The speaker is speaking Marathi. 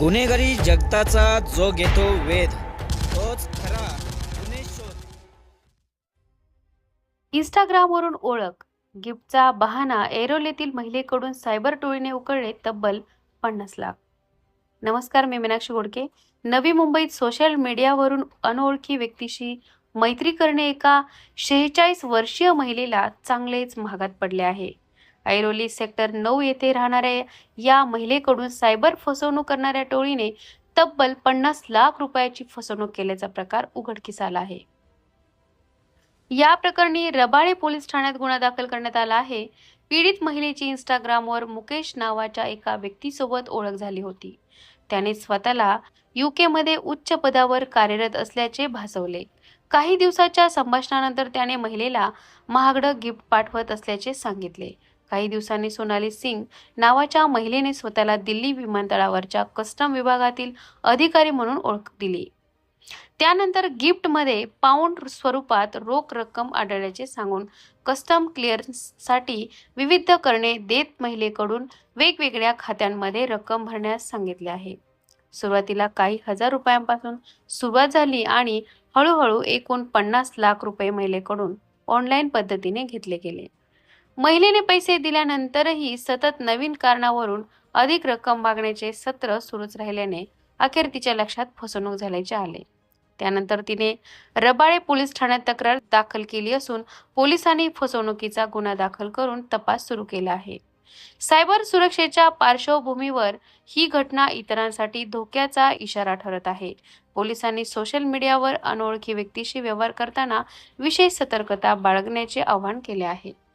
गुन्हेगारी जगताचा जो घेतो वेध तोच खरा गुन्हे शोध. इंस्टाग्रामवरून ओळख गिफ्टचा बहाणा एरोलेतील महिलेकडून सायबर टोळीने उकळले तब्बल पन्नास लाख. नमस्कार मी मीनाक्षी गोडके. नवी मुंबईत सोशल मीडियावरून अनोळखी व्यक्तीशी मैत्री करणे एका शेहेचाळीस वर्षीय महिलेला चांगलेच महागात पडले आहे. ऐरोली सेक्टर नऊ येथे राहणाऱ्या या महिलेकडून सायबर फसवणूक करणाऱ्या टोळीने तब्बल पन्नास लाख रुपयाची फसवणूक केल्याचा प्रकार उघडकीस आला आहे. या प्रकरणी रबाळे पोलीस ठाण्यात गुन्हा दाखल करण्यात आला आहे. पीडित महिलेची इंस्टाग्रामवर मुकेश नावाच्या एका व्यक्तीसोबत ओळख झाली होती. त्याने स्वतःला युकेमध्ये उच्च पदावर कार्यरत असल्याचे भासवले. काही दिवसाच्या संभाषणानंतर त्याने महिलेला महागडं गिफ्ट पाठवत असल्याचे सांगितले. काही दिवसांनी सोनाली सिंग नावाच्या महिलेने स्वतःला दिल्ली विमानतळावरच्या कस्टम विभागातील अधिकारी म्हणून ओळख दिली. त्यानंतर गिफ्टमध्ये पाऊंड स्वरूपात रोख रक्कम आढळल्याचे सांगून कस्टम क्लिअरन्ससाठी विविध करणे देत महिलेकडून वेगवेगळ्या खात्यांमध्ये रक्कम भरण्यास सांगितले आहे. सुरुवातीला काही हजार रुपयांपासून सुरुवात झाली आणि हळूहळू एकूण पन्नास लाख रुपये महिलेकडून ऑनलाईन पद्धतीने घेतले गेले. महिलेने पैसे दिल्यानंतरही सतत नवीन कारणावरून अधिक रक्कम मागण्याचे सत्र सुरूच राहिल्याने अखेर तिच्या लक्षात फसवणूक झाल्याचे आले. त्यानंतर तिने रबाळे पोलीस ठाण्यात तक्रार दाखल केली असून पोलिसांनी फसवणुकीचा गुन्हा दाखल करून तपास सुरू केला आहे. सायबर सुरक्षेच्या पार्श्वभूमीवर ही घटना इतरांसाठी धोक्याचा इशारा ठरत आहे. पोलिसांनी सोशल मीडियावर अनोळखी व्यक्तीशी व्यवहार करताना विशेष सतर्कता बाळगण्याचे आवाहन केले आहे.